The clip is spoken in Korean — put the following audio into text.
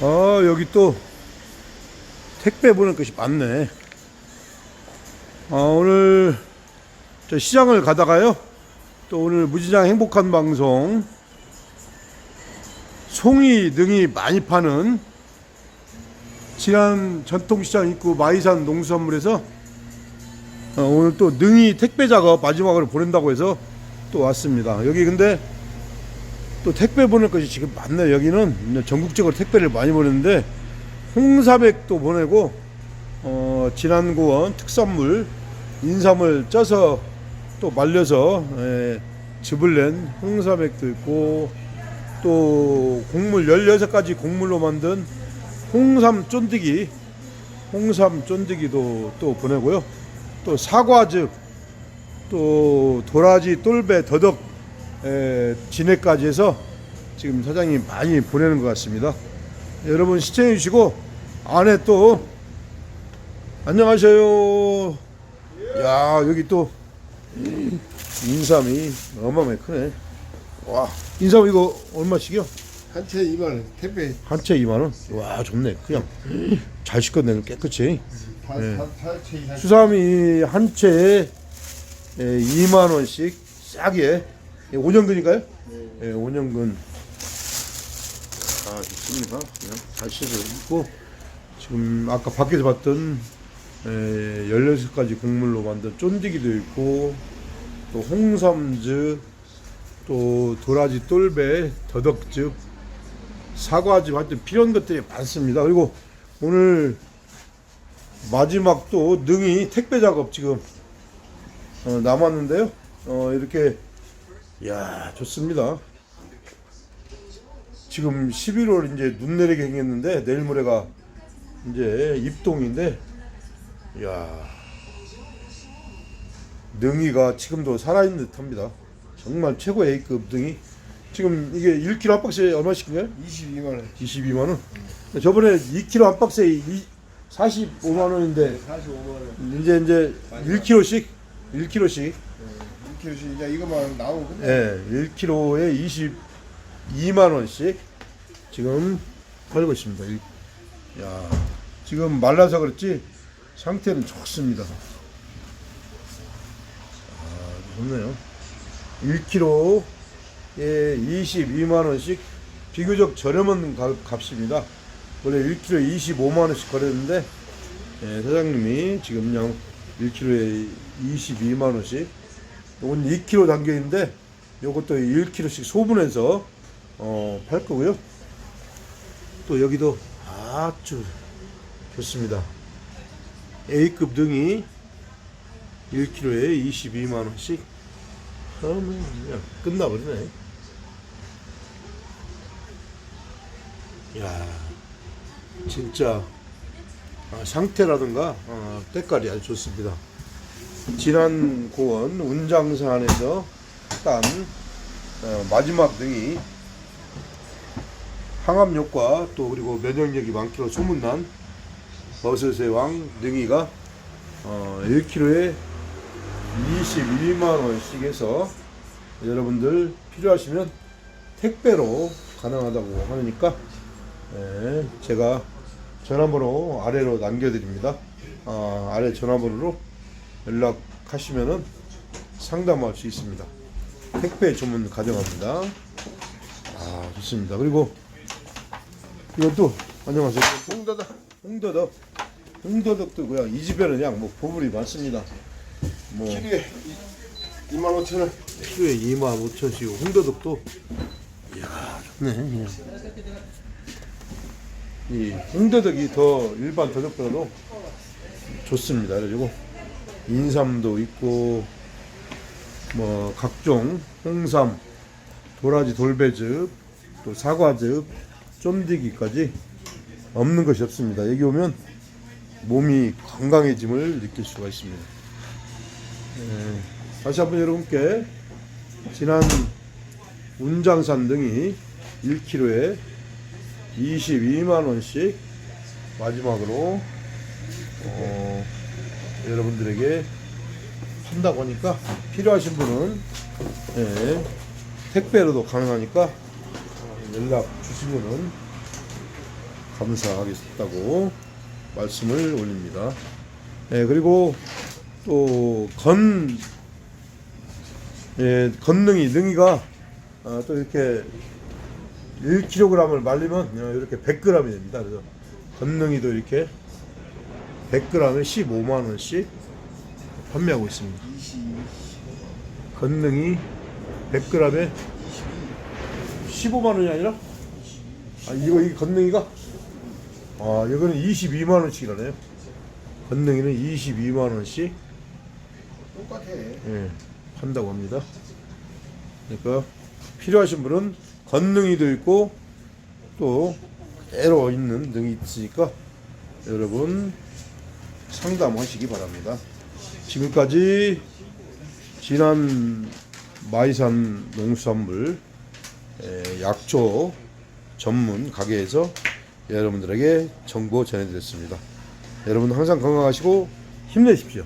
아 여기 또 택배 보낼 것이 많네. 아 오늘 저 시장을 가다가요. 또 오늘 무지장 행복한 방송 송이 등이 많이 파는 지난 전통시장 입구 마이산 농수산물에서 어, 오늘 또 능이 택배 작업 마지막으로 보낸다고 해서 또 왔습니다. 여기 근데 또 택배 보낼 것이 지금 많네요. 여기는 전국적으로 택배를 많이 보내는데 홍사백도 보내고 어, 진안고원 특산물 인삼을 쪄서 또 말려서 예, 즙을 낸 홍사백도 있고 또 곡물 16가지 곡물로 만든 홍삼 쫀득이 홍삼 쫀득이도 또 보내고요. 또 사과즙 또 도라지 똘배 더덕 에, 진해까지 해서 지금 사장님 많이 보내는 것 같습니다. 여러분 시청해 주시고 안에 또 안녕하세요. 야 여기 또 인삼이 어마어마하게 크네. 와 인삼 이거 얼마씩이요? 한채 2만 원 택배 한채 2만 원. 와 좋네. 그냥 잘 씻었네 깨끗이. 네. 다다채 이상 수삼이 한 채에 2만 원씩 싸게 5년근인가요? 예, 5년근 아 좋습니다. 그냥 잘 씻어 있고 지금 아까 밖에서 봤던 에, 16가지 곡물로 만든 쫀디기도 있고 또 홍삼즙 또 도라지 똘배 더덕즙 사과즙 하여튼 필요한 것들이 많습니다. 그리고 오늘 마지막 또 능이 택배 작업 지금 어, 남았는데요. 어, 이렇게 야 좋습니다. 지금 11월 이제 눈 내리게 생겼는데 내일 모레가 이제 입동인데 야 능이가 지금도 살아있는 듯합니다. 정말 최고 A급 능이 지금 이게 1kg 한 박스에 얼마씩인가요? 22만 원 22만 원. 저번에 2kg 한 박스에 이 45만 원인데 45만 원 이제 이제 1kg씩 1kg씩 1kg씩 이제 이것만 나오고 끝나 예, 1kg에 22만 원씩 지금 팔고 있습니다. 이- 야, 지금 말라서 그렇지 상태는 좋습니다. 아, 좋네요. 1kg에 22만 원씩 비교적 저렴한 가- 값입니다. 원래 1kg에 25만 원씩 거래했는데 예, 사장님이 지금 그냥 1kg에 22만 원씩 요건 2kg 단계인데 요것도 1kg씩 소분해서 어, 팔 거고요. 또 여기도 아주 좋습니다. A급 등이 1kg에 22만 원씩 하면 그냥 끝나버리네. 야, 진짜 아, 상태라든가 어, 때깔이 아주 좋습니다. 진안 고원 운장산에서 딴 어, 마지막 등이 항암 효과 또 그리고 면역력이 많기로 소문난 버섯의 왕 능이가 어, 1kg에 21만 원씩 해서 여러분들 필요하시면 택배로 가능하다고 하니까 예, 제가 전화번호 아래로 남겨드립니다. 아, 아래 전화번호로 연락하시면은 상담할 수 있습니다. 택배 주문 가능합니다. 아 좋습니다. 그리고 이것도 안녕하세요. 홍다다 홍더덕, 홍더덕도 그냥 이 집에는 그냥 뭐 보물이 많습니다. 뭐 키로에 2만 5천 원 키로에 2만 5천씩 홍더덕도 이야 좋네. 그냥. 이 홍더덕이 더 일반 더덕보다도 좋습니다. 그래가지고 인삼도 있고 뭐 각종 홍삼, 도라지 돌배즙, 또 사과즙, 쫀디기까지 없는 것이 없습니다. 여기 오면 몸이 건강해짐을 느낄 수가 있습니다. 예, 다시 한번 여러분께 지난 운장산 등이 1kg에 22만 원씩 마지막으로 어, 여러분들에게 판다고 하니까 필요하신 분은 예, 택배로도 가능하니까 어, 연락 주시면은 감사하겠다고 말씀을 올립니다. 예, 그리고 또 건, 예, 건능이, 능이가 아, 또 이렇게 1kg을 말리면 어, 이렇게 100g이 됩니다. 그래서 건능이도 이렇게 100g에 15만 원씩 판매하고 있습니다. 건능이 100g에 15만 원이 아니라 아 이거 이 건능이가 아 이거는 22만 원씩이라네요. 건능이는 22만 원씩 똑같아. 예, 판다고 합니다. 그러니까 필요하신 분은 건능이도 있고 또 그대로 있는 능이 있으니까 여러분 상담하시기 바랍니다. 지금까지 진한 마이산 농수산물 에, 약초 전문 가게에서 여러분들에게 정보 전해드렸습니다. 여러분 항상 건강하시고 힘내십시오.